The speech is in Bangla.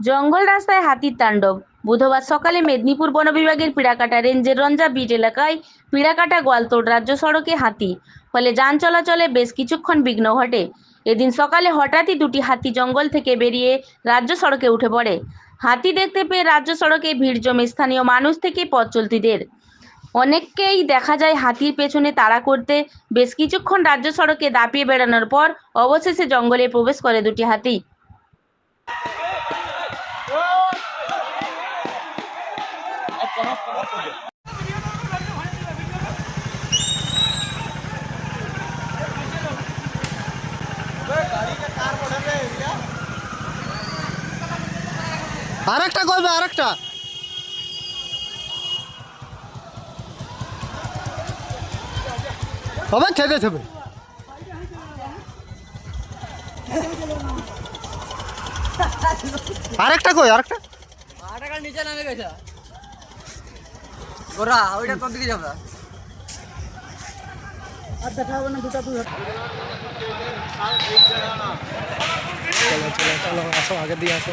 জঙ্গল রাস্তায় হাতির তাণ্ডব। বুধবার সকালে মেদিনীপুর বন বিভাগের পিড়াকাটা রেঞ্জের রঞ্জা বিট এলাকায় পিড়াকাটা গোয়ালতোড় রাজ্য সড়কে হাতি। ফলে যান চলাচলে বেশ কিছুক্ষণ বিঘ্ন ঘটে। এদিন সকালে হঠাৎই দুটি হাতি জঙ্গল থেকে বেরিয়ে রাজ্য সড়কে উঠে পড়ে। হাতি দেখতে পেয়ে রাজ্য সড়কে ভিড় জমে স্থানীয় মানুষ থেকে পথ চলতিদের। অনেককেই দেখা যায় হাতির পেছনে তাড়া করতে। বেশ কিছুক্ষণ রাজ্য সড়কে দাপিয়ে বেড়ানোর পর অবশেষে জঙ্গলে প্রবেশ করে দুটি হাতি। আরেকটা করবে আরেকটা। হবে খেতে হবে। আরেকটা কই আরেকটা? আটাকা নিচে নামে গেছে। ওরা ওইটা কোন দিকে যাবে? চলো চলো চলো আসো আগে দিয়ে আসো।